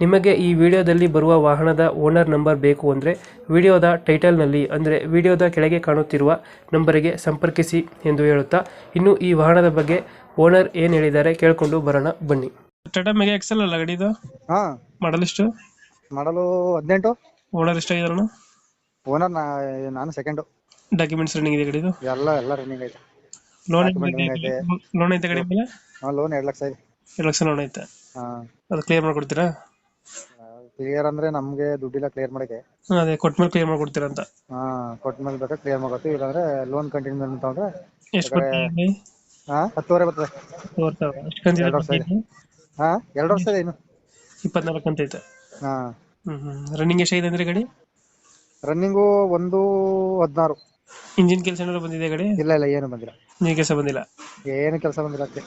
ನಿಮಗೆ ಈ ವಿಡಿಯೋದಲ್ಲಿ ಬರುವ ವಾಹನದ ಓನರ್ ನಂಬರ್ ಬೇಕು ಅಂದರೆ ವಿಡಿಯೋದ ಟೈಟಲ್ನಲ್ಲಿ ಅಂದರೆ ವಿಡಿಯೋದ ಕೆಳಗೆ ಕಾಣುತ್ತಿರುವ ನಂಬರಿಗೆ ಸಂಪರ್ಕಿಸಿ ಎಂದು ಹೇಳುತ್ತಾ ಇನ್ನು ಈ ವಾಹನದ ಬಗ್ಗೆ ಓನರ್ ಏನು ಹೇಳಿದ್ದಾರೆ ಕೇಳಿಕೊಂಡು ಬರೋಣ ಬನ್ನಿ. ಟಾಟಾ ಮೆಗಾ ಎಕ್ಸೆಲ್ ಅಲ್ಲ ಗಾಡಿ ಇದು? ಹಾ. ಮಾಡಲ್ ಎಷ್ಟು? ಮಾಡಲು ಹದಿನೆಂಟು. ಓನರ್ ಎಷ್ಟಾಗಿದಾರಣ ಓನರ್ ನಾನು ಸೆಕೆಂಡು ಡಾಕ್ಯುಮೆಂಟ್ಸ್ ರನ್ನಿಂಗ್ ಇದೆ ಗಾಡಿದು? ಎಲ್ಲ ಎಲ್ಲ ರನ್ನಿಂಗ್ ಐತೆ. ಲೋನ್ Document ಇದೆ. ಲೋನ್ ಐತೆ. ಗಾಡಿ ಮೇಲೆ? ಹಾ ಲೋನ್ ಎರಡು ಲಕ್ಷ ಇದೆ. ಎರಡು ಲಕ್ಷ ಲೋನ್ ಐತೆ. ಹಾ. ಅದು ಕ್ಲಿಯರ್ ಮಾಡ್ಕೊಡ್ತೀರಾ? ಕ್ಲಿಯರ್ ಅಂದ್ರೆ ನಮ್ಗೆ ದುಡ್ಡಿಲ್ಲ ಕ್ಲಿಯರ್ ಮಾಡಕ್ಕೆ. ಅದೇ ಕೊಟ್ಟ ಮೇಲೆ ಕ್ಲಿಯರ್ ಮಾಡ್ಕೊಡ್ತೀರಾ ಅಂತ. ಹಾ ಕೊಟ್ಟ ಮೇಲೆ ಬೇಕಾದ್ರೆ ಕ್ಲಿಯರ್ ಮಾಡ್ಕೊತೀವಿ ಇಲ್ಲಾಂದ್ರೆ ಲೋನ್ ಕಂಟಿನ್ಯೂ ಅಂದ್ರೆ ಎಷ್ಟು ಹಾ ಹತ್ತುವರೆ ಬರ್ತದೆ. ಮೂವತ್ತು ಸಾವಿರ. ಎಷ್ಟು ಕಂತಿದೆ ಎರಡು ವರ್ಷ ಇದೆ. ಹಾ ಎರಡು ವರ್ಷ ಇದೆ ಇನ್ನು. ಇಪ್ಪತ್ನಾಲ್ಕು ಅಂತ ಐತೆ. ಹಾ. ಹ್ಮ್ ಹ್ಮ್. ರನ್ನಿಂಗ್ ಎಷ್ಟಾಗಿದೆ ಅಂದ್ರೆ ಗಾಡಿ? ರನ್ನಿಂಗು ಒಂದು ಹದಿನಾರು. ಇಂಜಿನ್ ಕೆಲಸ ಏನಾದ್ರು ಬಂದಿದೆ ಗಾಡಿ? ಇಲ್ಲ ಇಲ್ಲ ಏನು ಬಂದಿಲ್ಲ. ಇಂಜಿನ್ ಕೆಲಸ ಬಂದಿಲ್ಲ? ಏನು ಕೆಲಸ ಬಂದಿಲ್ಲ ಅದಕ್ಕೆ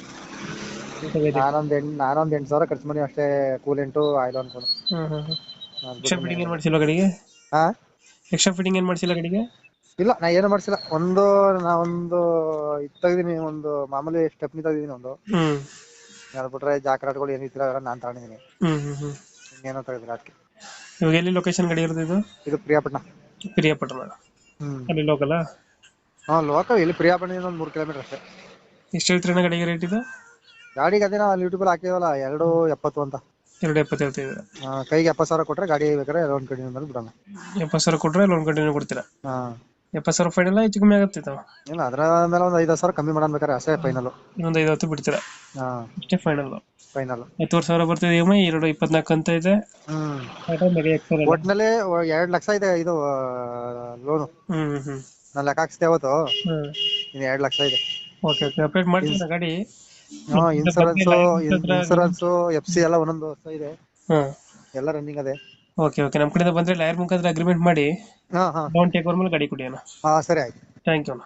ನಾನೊಂದ್ ಎಂಟ್ ನಾನೊಂದ್ ಎಂಟ್ ಸಾವಿರ ಖರ್ಚು ಮಾಡಿ ಅಷ್ಟೇ ಕೂಲೆಂಟು ಆಯಿಲ್ ಅನ್ಕೊಂಡು ಹ್ಮ್ ಹ್ಮ್ ಎಕ್ಸ್ಟ್ರಾ ಫಿಟ್ಟಿಂಗ್ ಏನ್ ಮಾಡ್ಸಿಲ್ಲ ಗಾಡಿಗೆ? ಹಾ ಎಕ್ಸ್ಟ್ರಾ ಫಿಟ್ಟಿಂಗ್ ಏನ್ ಮಾಡ್ಸಿಲ್ಲ ಗಾಡಿಗೆ? ಇಲ್ಲ ನಾ ಏನು ಮಾಡ್ಸಿಲ್ಲ. ಒಂದು ನಾ ಒಂದು ಇದ್ ತೆಗ್ದಿನಿ ಒಂದು ಮಾಮೂಲಿ ಸ್ಟೆಪ್ನಿ ತೆಗ್ದಿನಿ ಒಂದು. ಹ್ಮ್. ಹೇಳ್ಬಿಟ್ರೆ ಜಾಕ್ರಾಟ್ಗಳು ಏನು ಇತ್ತಿಲ್ಲ ಅವೆಲ್ಲ ನಾನ್ ತಗೊಂಡಿದ್ದೀನಿ ಹ್ಮ್ ಹ್ಮ್ ಹ್ಮ್. ಇನ್ನೇನೋ ತೆಗ್ದಿಲ್ಲ ಅದಕ್ಕೆ ಇವಾಗ ಎಲ್ಲಿ ಲೊಕೇಶನ್ ಗಾಡಿ ಇರೋದು ಇದು? ಇದು ಪ್ರಿಯಾಪಟ್ಟಣ ಪ್ರಿಯಾಪಟ್ಟಣ. ಹ್ಮ್. ಅಲ್ಲಿ ಲೋಕಲ್ ಹಾ ಲೋಕಲ್ ಇಲ್ಲಿ ಪ್ರಿಯಾಪಟ್ಟಣದಿಂದ ಒಂದು ಮೂರು ಕಿಲೋಮೀಟರ್ ಅಷ್ಟೇ. ಎಷ್ಟು ಹೇಳ್ತೀರಣ್ಣ ಗಡಿಗೆ ರೇಟ್ ಇದು? ಗಾಡಿಗೆ ಅದೇ ನಾವು ಯೂಟ್ಯೂಬಲ್ಲಿ ಹಾಕಿವಲ್ಲ ಎರಡು ಎಪ್ಪತ್ತು ಅಂತ. ಎರಡು ಎಪ್ಪತ್ತು ಹೇಳ್ತಿದ್ದೀರಾ? ಆ, ಕೈಗೆ ಎಪ್ಪತ್ತು ಸಾವಿರ ಕೊಟ್ರೆ ಗಾಡಿ ಬೇಕಾದ್ರೆ ಲೋನ್ ಕಂಟಿನ್ಯೂ ಮೇಲೆ ಬಿಡೋಣ. ಎಪ್ಪತ್ತು ಸಾವಿರ ಕೊಟ್ರೆ ಲೋನ್ ಕಂಟಿನ್ಯೂ ಕೊಡ್ತೀರಾ? ಹಾ. ಎಪ್ಪತ್ತು ಸಾವಿರ ಫೈನಲ್ ಹೆಚ್ಚು ಕಮ್ಮಿ ಆಗುತ್ತೆ ಇಲ್ಲ ಅದ್ರ ಮೇಲೆ ಒಂದು ಐದು ಸಾವಿರ ಕಮ್ಮಿ ಮಾಡೋಣ ಬೇಕಾದ್ರೆ ಅಷ್ಟೇ ಫೈನಲ್ ಇನ್ನೊಂದು ಐದು ಹತ್ತು ಬಿಡ್ತೀರಾ? ಹಾ. ಅಷ್ಟೇ ಫೈನಲ್ ಫೈನಲ್ ಹತ್ತುವರೆ ಸಾವಿರ ಬರ್ತಿದೆ ಇ ಎರಡು ಇಪ್ಪತ್ನಾಲ್ಕು ಅಂತ ಇದೆ. ಹ್ಮ್. ಟಾಟಾ ಮೆಗಾ ಎಕ್ಸೆಲ್ ಅಲ್ಲ? ಒಟ್ನಲ್ಲಿ ಎರಡು ಲಕ್ಷ ಇದೆ ಇದು ಲೋನು ಹ್ಮ್ ಹ್ಮ್ ನಾನು ಲೆಕ್ಕ ಹಾಕ್ಸ್ದೆ ಅವತ್ತು. ಹ್ಮ್. ಇನ್ನು ಎರಡು ಲಕ್ಷ ಇದೆ. Okay okay. ಅಪ್ಡೇಟ್ ಮಾಡ್ತೀನಿ ಗಾಡಿ? ಇನ್ಸೂರೆನ್ಸ್. ಇನ್ಸೂರೆನ್ಸ್ ಎಫ್ ಸಿ ಎಲ್ಲ ಒಂದೊಂದು ವರ್ಷ ಇದೆ. ಹಾಂ. ಎಲ್ಲ ರನ್ನಿಂಗ್ ಅದೇ. ಓಕೆ ಓಕೆ ನಮ್ಮ ಕಡೆಯಿಂದ ಬಂದ್ರೆ ಲಾಯರ್ ಮುಖಾಂತರ ಅಗ್ರಿಮೆಂಟ್ ಮಾಡಿ ಹಾ ಹಾ. ಡೌನ್ ಟೇಕ್ ಓವರ್ ಮೇಲೆ ಗಾಡಿ ಕೊಡಿ ಅಣ್ಣ. ಹಾ ಸರಿ ಆಯ್ತು. ಥ್ಯಾಂಕ್ ಯು ಅಣ್ಣ.